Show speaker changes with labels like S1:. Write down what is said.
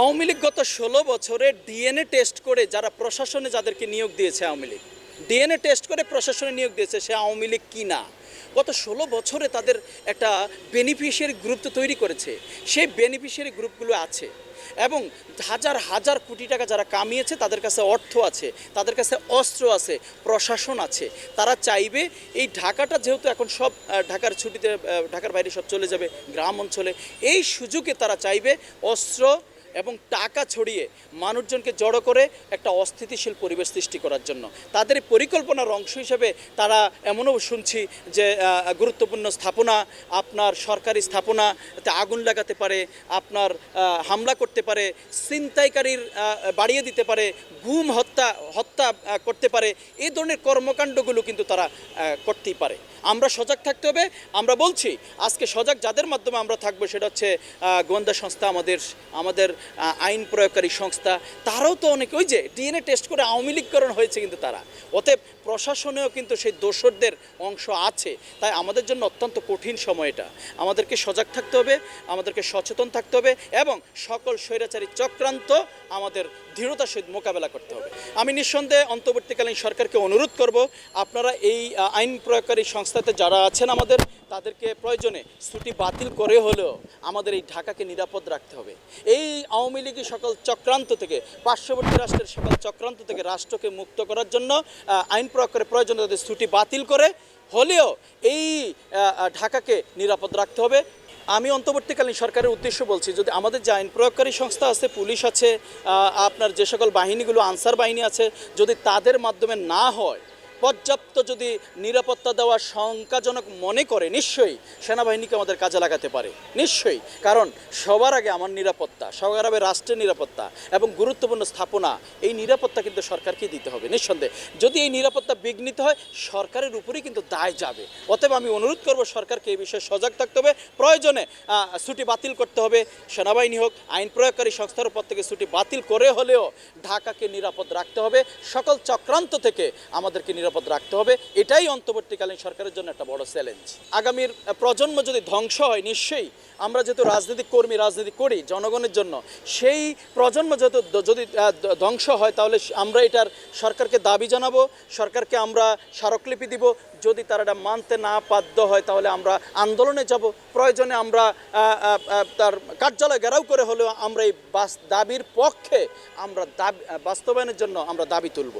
S1: আওয়ামী লীগ গত ষোলো বছরে ডিএনএ টেস্ট করে যারা প্রশাসনে যাদেরকে নিয়োগ দিয়েছে আওয়ামী লীগ, ডিএনএ টেস্ট করে প্রশাসনে নিয়োগ দিয়েছে সে আওয়ামী লীগ কি না? গত ষোলো বছরে তাদের একটা বেনিফিশিয়ারি গ্রুপ তো তৈরি করেছে, সেই বেনিফিশিয়ারি গ্রুপগুলো আছে এবং হাজার হাজার কোটি টাকা যারা কামিয়েছে তাদের কাছে অর্থ আছে, তাদের কাছে অস্ত্র আছে, প্রশাসন আছে। তারা চাইবে এই ঢাকাটা যেহেতু এখন সব ঢাকার ছুটিতে ঢাকার বাইরে সব চলে যাবে গ্রাম অঞ্চলে, এই সুযোগে তারা চাইবে অস্ত্র এবং টাকা ছড়িয়ে মানুষজনকে জড়ো করে একটা অস্থিতিশীল পরিবেশ সৃষ্টি করার জন্য। তাদের পরিকল্পনার অংশ হিসেবে তারা এমনও শুনছি যে গুরুত্বপূর্ণ স্থাপনা, আপনার সরকারি স্থাপনাতে আগুন লাগাতে পারে, আপনার হামলা করতে পারে, ছিনতাইকারীর বাড়িয়ে দিতে পারে, গুম হত্যা হত্যা করতে পারে এই ধরনের কর্মকাণ্ডগুলো কিন্তু তারা করতেই পারে। আমরা সজাগ থাকতে হবে। আমরা বলছি, আজকে সজাগ যাদের মাধ্যমে আমরা থাকব সেটা হচ্ছে গোয়েন্দা সংস্থা, আমাদের আমাদের আইন প্রয়োগকারী সংস্থা, তারাও তো অনেক ওই যে ডিএনএ টেস্ট করে আওয়ামী লীগকরণ হয়েছে কিন্তু তারা। অতএব প্রশাসনেও কিন্তু সেই দোসরদের অংশ আছে। তাই আমাদের জন্য অত্যন্ত কঠিন সময় এটা। আমাদেরকে সজাগ থাকতে হবে, আমাদেরকে সচেতন থাকতে হবে এবং সকল স্বৈরাচারী চক্রান্ত আমাদের দৃঢ়তার সহিত মোকাবেলা করতে হবে। আমি নিঃসন্দেহে অন্তর্বর্তীকালীন সরকারকে অনুরোধ করব, আপনারা এই আইন প্রয়োগকারী সংস্থাতে যারা আছেন আমাদের তাদেরকে প্রয়োজনে ছুটি বাতিল করে হলেও আমাদের এই ঢাকাকে নিরাপদ রাখতে হবে। এই আওয়ামী লীগের সকল চক্রান্ত থেকে, পার্শ্ববর্তী রাষ্ট্রের সকল চক্রান্ত থেকে রাষ্ট্রকে মুক্ত করার জন্য আইন প্রয়োগ করে প্রয়োজনে তাদের ছুটি বাতিল করে হলেও এই ঢাকাকে নিরাপদ রাখতে হবে। আমি অন্তর্বর্তীকালীন সরকারের উদ্দেশ্য বলছি, যদি আমাদের যে আইন প্রয়োগকারী সংস্থা আছে, পুলিশ আছে আপনার যে সকল বাহিনীগুলো, আনসার বাহিনী আছে, যদি তাদের মাধ্যমে না হয় পর্যাপ্ত যদি নিরাপত্তা দেওয়া শঙ্কাজনক মনে করে, নিশ্চয়ই সেনাবাহিনীকে আমাদের কাজে লাগাতে পারে। নিশ্চয়ই, কারণ সবার আগে আমার নিরাপত্তা, সবার আগে রাষ্ট্রের নিরাপত্তা এবং গুরুত্বপূর্ণ স্থাপনা, এই নিরাপত্তা কিন্তু সরকারকে দিতে হবে, নিঃসন্দেহে। যদি এই নিরাপত্তা বিঘ্নিত হয়, সরকারের উপরেই কিন্তু দায় যাবে। অতএব আমি অনুরোধ করব সরকারকে এই বিষয়ে সজাগ থাকতে হবে। প্রয়োজনে ছুটি বাতিল করতে হবে। সেনাবাহিনী হোক, আইন প্রয়োগকারী সংস্থার উপর থেকে ছুটি বাতিল করে হলেও ঢাকাকে নিরাপদ রাখতে হবে। সকল চক্রান্ত থেকে আমাদেরকে নিরাপদ রাখতে হবে। এটাই অন্তর্বর্তীকালীন সরকারের জন্য একটা বড় চ্যালেঞ্জ আগামীর প্রজন্ম যদি ধ্বংস হয়, নিশ্চয়ই আমরা যেহেতু রাজনৈতিক কর্মী, রাজনীতি করি জনগণের জন্য, সেই প্রজন্ম যেহেতু যদি ধ্বংস হয়, তাহলে আমরা এটার সরকারকে দাবি জানাব, সরকারকে আমরা স্মারকলিপি দিব। যদি তারা এটা মানতে না বাধ্য হয়, তাহলে আমরা আন্দোলনে যাব। প্রয়োজনে আমরা তার কার্যালয় ঘেরাও করে হলেও আমরা এই বাস, দাবির পক্ষে আমরা দাবি বাস্তবায়নের জন্য আমরা দাবি তুলব।